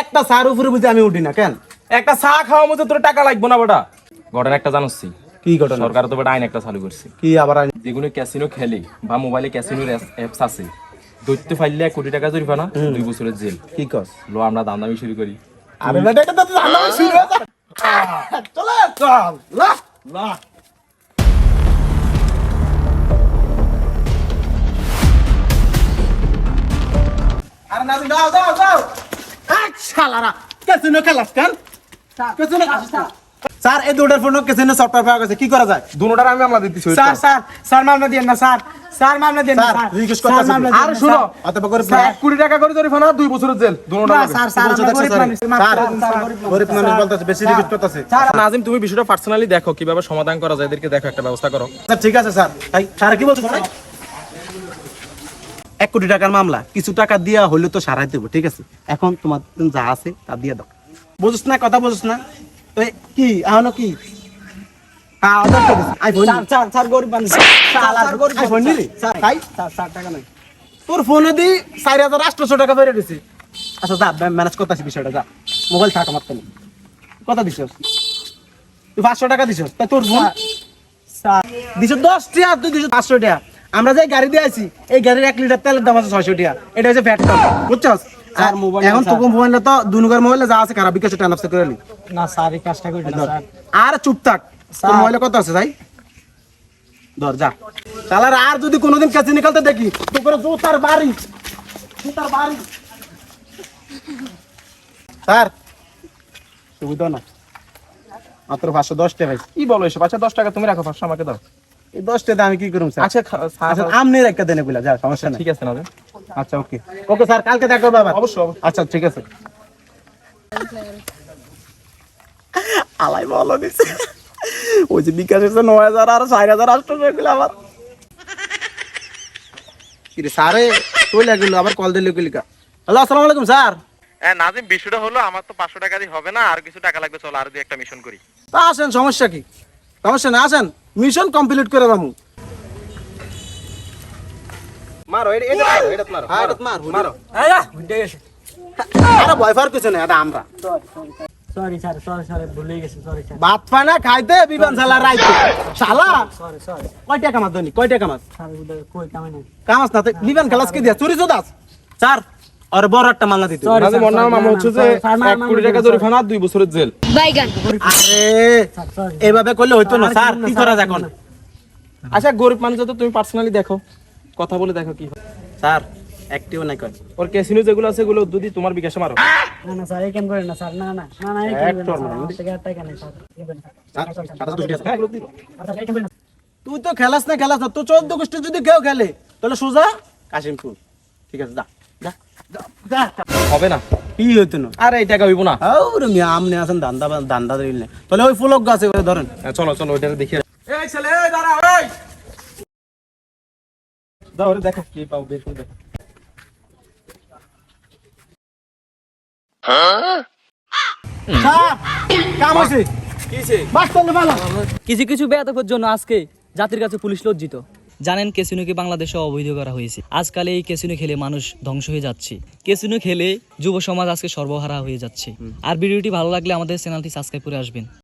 একটা সার উপরে বুঝে আমি উঠি না কেন? একটা চা খাওয়ার মতো তোর টাকা লাগবে না বেটা? ঘটনা একটা জানোসি কি ঘটনা? সরকার তো বেটা আইন একটা চালু করছে। কি আবার আইন? যেগুলো ক্যাসিনো খেলে বা মোবাইলে ক্যাসিনোর অ্যাপস আছে দৈত্য ফাইলে এক কোটি টাকা জরিমানা দুই বছরের জেল। কি কস? লো আমরা দাম দামি শুরু করি। আরে বেটা এটা তো জানলাম শুরু হয়েছে চলে চল লা লা। আরে না দাও দাও দাও শালারা। কেসিনো খেলাস কেন? কেসিনো স্যার এই দুটার ফোন কেসিনো সফটওয়্যার পাওয়া গেছে। কি করা যায়? দুটার আমি মামলা দিতেছি স্যার স্যার স্যার মামলা দিয়েন না স্যার। স্যার মামলা দিয়েন না স্যার স্যার। রিকোয়েস্ট করতেছি। আর শুনো স্যার। করে এক কোটি টাকা করে জরিমানা দুই বছরের জেল দুটা স্যার স্যার আমরা গরিব মানুষ, মাফ স্যার করে দিন, স্যার, গরিব মানুষ। গরিব বেশি রিকোয়েস্ট করতেছে। স্যার, নাজিম তুমি বিষয়টা পার্সোনালি দেখো কীভাবে সমাধান করা যায় এদেরকে দেখো একটা ব্যবস্থা করো। স্যার ঠিক আছে স্যার কি বলছো ভাই? এক কোটি টাকার মামলা। কিছু টাকা দিয়া হইলে তো সারাই দেবো ঠিক আছে? এখন তোমার যা আছে তা দিয়ে দাও। বুঝছ না কথা বুঝছ না? কি এখনও কি? তোর ফোনে দি চার হাজার আটশোশো টাকা বেড়ে দিছি। আচ্ছা যা ম্যানেজ করতেছি বিষয়টা যা। মোবাইল থাক আমার তো কত দিছ তুই পাঁচশো টাকা দিছ তা তোর ফোন দিছ দশ টাকা তুই দিছ পাঁচশো টাকা আমরা যে গাড়ি দিয়ে আছি এই গাড়ির এক লিটার তেলের দাম আছে ছয়শো টাকা। এটা হচ্ছে ফ্যাট বুঝছস? আর মোবাইল এখন। তোকে মোবাইলে তো দুনুগার মোবাইলে যা আছে খারাপ বিকাশে ট্রান্সফার করে নি। না, স্যার, এই কাজটা না, স্যার। আর চুপ থাক তোর মোবাইলে কত আছে তাই ধর যা। তাহলে আর যদি কোনোদিন কাছে নিকালতে দেখি তো করে জুতার বাড়ি। জুতার বাড়ি। স্যার সুবিধা না। মাত্র পাঁচশো দশ টাকা। কি বলো এসব? আচ্ছা দশ টাকা তুমি রাখো পাঁচশো আমাকে দাও। এই আমি কি করুম স্যার? আচ্ছা আচ্ছা আমনি একটা দেনে বলে যা সমস্যা নেই। ঠিক আছে নাজিম। আচ্ছা ওকে। ওকে স্যার কালকে দেখা হবে আবার। অবশ্যই, অবশ্যই। আচ্ছা ঠিক আছে। আলাই বলো দিছে। ওই যে বিকাশ এসে নয় হাজার আর চার হাজার আটশো এগুলো আবার। স্যারে কই লাগল আবার কল দিলে কইলিকা হ্যালো আসসালামু আলাইকুম স্যার। হ্যাঁ নাজিম বিষয়টা হলো আমার তো পাঁচশো টাকা দিয়ে হবে না আর কিছু টাকা লাগবে চলো আর দুই একটা মিশন করি। তা আসেন সমস্যা কি? সমস্যা না আসেন। মিশন কমপ্লিট করে দামু মারো এটা এটা মারো এটা মারো হ্যাঁ এটা মার। মারো। এই যা, উঠে গেছে। আরে ভয় ফার কিছু না এটা আমরা। Sorry, স্যার, sorry, sorry, ভুলে গেছি, sorry, স্যার। ভাত ফানা খাইতে বিমান শালা রাইতে শালা! Sorry, sorry, কয় টাকা মাস দৈনিক কয় টাকা মাস স্যার, কই, কামে নাই। কামাস না বিমান খেলাস কি দিয়া? চুরি চোদাস? স্যার আর বড় একটা মামলা দিতে নামে মামলা হচ্ছে যে sorry, স্যার, এক মামলা কোটি টাকা জরিমানা দুই বছরের জেল। বাইগান। আরে এইভাবে করলে হইতো না স্যার কি করা যায় এখন? আচ্ছা গরিব মানুষ তো তুমি পার্সোনালি দেখো কথা বলে দেখো কি স্যার একটিও নাই কর ওর ক্যাসিনো যেগুলো আছে এগুলো যদি তোমার বিকাশে মারো। না, না, স্যার, এই কাম করেন না, স্যার, না, না, না, না, এই কাম করেন না, স্যার, আমার থেকে আর টাকা নেই, স্যার, স্যার। স্যার, এই কাম করেন না। তুই তো খেলাস না খেলাস না তো চোদ্দ গোষ্ঠী যদি কেউ খেলে তাহলে সোজা কাশিমপুর। ঠিক আছে যা। হবে না। কি হইতো না? আরে এই টাকা হইব না। আরে মিয়া আমনে আছেন দান্দা দান্দা দিলে তাহলে ওই ফুলক গাছে ওই ধরেন। চলো চলো ওইটা দেখি। এই ছেলে এই দাঁড়া এই। দাও ওরে দেখো কি পাও বের করে দেখো। স্যার কাম হইছে? কিছে বাস চলতে ভালো। কিছু কিছু বেয়াদবের জন্য আজকে জাতির কাছে পুলিশ লজ্জিত। জানেন কেসিনোকে বাংলাদেশে অবৈধ করা হয়েছে। আজকাল এই কেসিনো খেলে মানুষ ধ্বংস হয়ে যাচ্ছে। কেসিনো খেলে যুব সমাজ আজকে সর্বহারা হয়ে যাচ্ছে। আর ভিডিওটি ভালো লাগলে আমাদের চ্যানেলটি সাবস্ক্রাইব করে আসবেন।